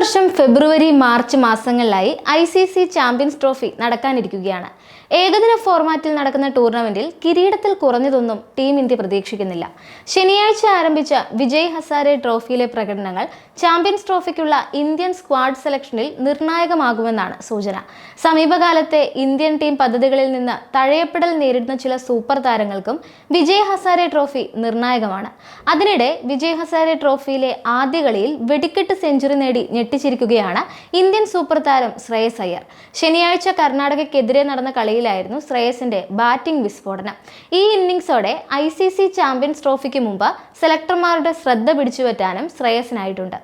വർഷം February March മാസങ്ങളിലായി I C C champions trophy നടക്കാനിരിക്കുകയാണ്. ഏകദിന ഫോർമാറ്റിൽ നടക്കുന്ന ടൂർണമെന്റിൽ കിരീടത്തിൽ കുറഞ്ഞതൊന്നും ടീം ഇന്ത്യ പ്രതീക്ഷിക്കുന്നില്ല. ശനിയാഴ്ച ആരംഭിച്ച വിജയ് ഹസാരെ ട്രോഫിയിലെ പ്രകടനങ്ങൾ ചാമ്പ്യൻസ് ട്രോഫിക്കുള്ള ഇന്ത്യൻ സ്ക്വാഡ് സെലക്ഷനിൽ നിർണായകമാകുമെന്നാണ് സൂചന. സമീപകാലത്തെ ഇന്ത്യൻ ടീം പദ്ധതികളിൽ നിന്ന് തഴയപ്പെടൽ നേരിടുന്ന ചില സൂപ്പർ താരങ്ങൾക്കും വിജയ് ഹസാരെ ട്രോഫി നിർണായകമാണ്. അതിനിടെ വിജയ് ഹസാരെ ട്രോഫിയിലെ ആദ്യ കളിയിൽ വെടിക്കെട്ട് സെഞ്ചുറി നേടി ഞെട്ടിച്ചിരിക്കുകയാണ് ഇന്ത്യൻ സൂപ്പർ താരം ശ്രേയസ് അയ്യർ. ശനിയാഴ്ച കർണാടകയ്ക്കെതിരെ നടന്ന കളിയിലായിരുന്നു ശ്രേയസിന്റെ ബാറ്റിംഗ് വിസ്ഫോടനം. ഈ ഇന്നിംഗ്സോടെ ഐ സി സി ചാമ്പ്യൻസ് ട്രോഫിക്ക് മുമ്പ് സെലക്ടർമാരുടെ ശ്രദ്ധ പിടിച്ചുപറ്റാനും ശ്രേയസിനായിട്ടുണ്ട്.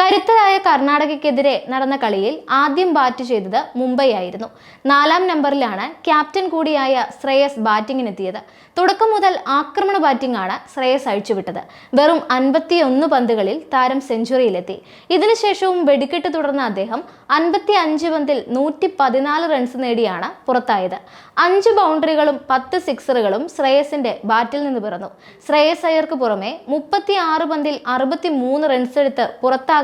കരുത്തരായ കർണാടകയ്ക്കെതിരെ നടന്ന കളിയിൽ ആദ്യം ബാറ്റ് ചെയ്തത് മുംബൈ ആയിരുന്നു. നാലാം നമ്പറിലാണ് ക്യാപ്റ്റൻ കൂടിയായ ശ്രേയസ് ബാറ്റിങ്ങിനെത്തിയത്. തുടക്കം മുതൽ ആക്രമണ ബാറ്റിംഗ് ആണ് ശ്രേയസ് അഴിച്ചുവിട്ടത്. വെറും അൻപത്തിയൊന്ന് പന്തുകളിൽ താരം സെഞ്ചുറിയിലെത്തി. ഇതിനുശേഷവും വെടിക്കെട്ട് തുടർന്ന അദ്ദേഹം അൻപത്തി അഞ്ച് പന്തിൽ നൂറ്റി പതിനാല് റൺസ് നേടിയാണ് പുറത്തായത്. അഞ്ച് ബൗണ്ടറികളും പത്ത് സിക്സറുകളും ശ്രേയസിന്റെ ബാറ്റിൽ നിന്ന് പിറന്നു. ശ്രേയസ് അയ്യർക്ക് പുറമെ മുപ്പത്തി ആറ് പന്തിൽ അറുപത്തി മൂന്ന് റൺസ് എടുത്ത്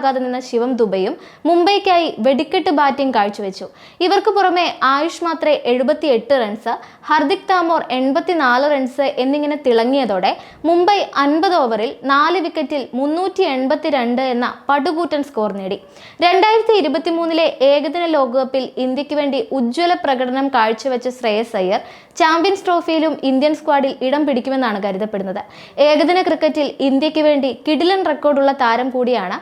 പുറത്താകാതെ നിന്ന ശിവം ദുബയും മുംബൈക്കായി വെടിക്കെട്ട് ബാറ്റിംഗ് കാഴ്ചവെച്ചു. ഇവർക്ക് പുറമെ ആയുഷ് മാത്രെ എഴുപത്തി എട്ട് റൺസ് ഹർദിക് താമോർ എൺപത്തിനാല് റൺസ് എന്നിങ്ങനെ തിളങ്ങിയതോടെ മുംബൈ അൻപത് ഓവറിൽ നാല് വിക്കറ്റിൽ മുന്നൂറ്റി എൺപത്തി രണ്ട് എന്ന പടുകൂറ്റൻ സ്കോർ നേടി. രണ്ടായിരത്തി ഇരുപത്തി മൂന്നിലെ ഏകദിന ലോകകപ്പിൽ ഇന്ത്യയ്ക്ക് വേണ്ടി ഉജ്ജ്വല പ്രകടനം കാഴ്ചവെച്ച ശ്രേയസ് അയ്യർ ചാമ്പ്യൻസ് ട്രോഫിയിലും ഇന്ത്യൻ സ്ക്വാഡിൽ ഇടം പിടിക്കുമെന്നാണ് കരുതപ്പെടുന്നത്. ഏകദിന ക്രിക്കറ്റിൽ ഇന്ത്യയ്ക്ക് വേണ്ടി കിടിലൻ റെക്കോർഡുള്ള താരം കൂടിയാണ്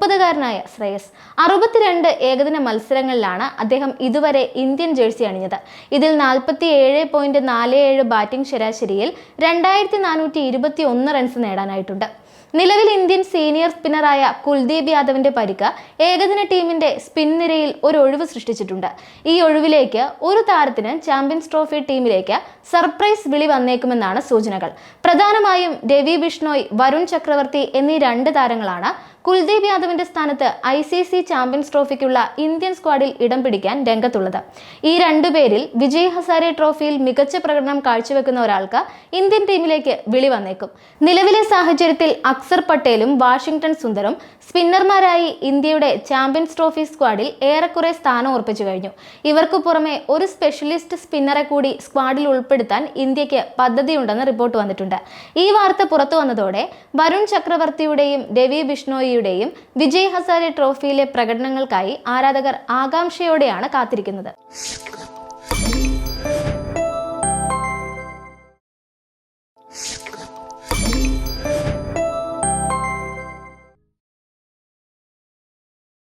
മുപ്പതുകാരനായ ശ്രേയസ്. അറുപത്തിരണ്ട് ഏകദിന മത്സരങ്ങളിലാണ് അദ്ദേഹം ഇതുവരെ ഇന്ത്യൻ ജേഴ്സി അണിഞ്ഞത്. ഇതിൽ നാൽപ്പത്തി ഏഴ് പോയിന്റ് നാല് ഏഴ് ബാറ്റിംഗ് ശരാശരിയിൽ രണ്ടായിരത്തി നാനൂറ്റി ഇരുപത്തി ഒന്ന് റൺസ് നേടാനായിട്ടുണ്ട്. നിലവിൽ ഇന്ത്യൻ സീനിയർ സ്പിന്നറായ കുൽദീപ് യാദവിന്റെ പരിക്ക് ഏകദിന ടീമിന്റെ സ്പിൻ നിരയിൽ ഒരു ഒഴിവ് സൃഷ്ടിച്ചിട്ടുണ്ട്. ഈ ഒഴിവിലേക്ക് ഒരു താരത്തിന് ചാമ്പ്യൻസ് ട്രോഫി ടീമിലേക്ക് സർപ്രൈസ് വിളി വന്നേക്കുമെന്നാണ് സൂചനകൾ. പ്രധാനമായും രവി ബിഷ്ണോയ് വരുൺ ചക്രവർത്തി എന്നീ രണ്ട് താരങ്ങളാണ് കുൽദീപ് യാദവിന്റെ സ്ഥാനത്ത് ഐ സി സി ചാമ്പ്യൻസ് ട്രോഫിക്കുള്ള ഇന്ത്യൻ സ്ക്വാഡിൽ ഇടം പിടിക്കാൻ രംഗത്തുള്ളത്. ഈ രണ്ടുപേരിൽ വിജയ് ഹസാരെ ട്രോഫിയിൽ മികച്ച പ്രകടനം കാഴ്ചവെക്കുന്ന ഒരാൾക്ക് ഇന്ത്യൻ ടീമിലേക്ക് വിളി വന്നേക്കും. നിലവിലെ സാഹചര്യത്തിൽ അക്സർ പട്ടേലും വാഷിംഗ്ടൺ സുന്ദറും സ്പിന്നർമാരായി ഇന്ത്യയുടെ ചാമ്പ്യൻസ് ട്രോഫി സ്ക്വാഡിൽ ഏറെക്കുറെ സ്ഥാനം ഉറപ്പിച്ചു കഴിഞ്ഞു. ഇവർക്ക് പുറമെ ഒരു സ്പെഷ്യലിസ്റ്റ് സ്പിന്നറെ കൂടി സ്ക്വാഡിൽ ഉൾപ്പെടുത്താൻ ഇന്ത്യയ്ക്ക് പദ്ധതിയുണ്ടെന്ന് റിപ്പോർട്ട് വന്നിട്ടുണ്ട്. ഈ വാർത്ത പുറത്തു വന്നതോടെ വരുൺ ചക്രവർത്തിയുടെയും രവി കോഹ്ലിയുടെയും വിജയ് ഹസാരെ ട്രോഫിയിലെ പ്രകടനങ്ങൾക്കായി ആരാധകർ ആകാംക്ഷയോടെയാണ് കാത്തിരിക്കുന്നത്.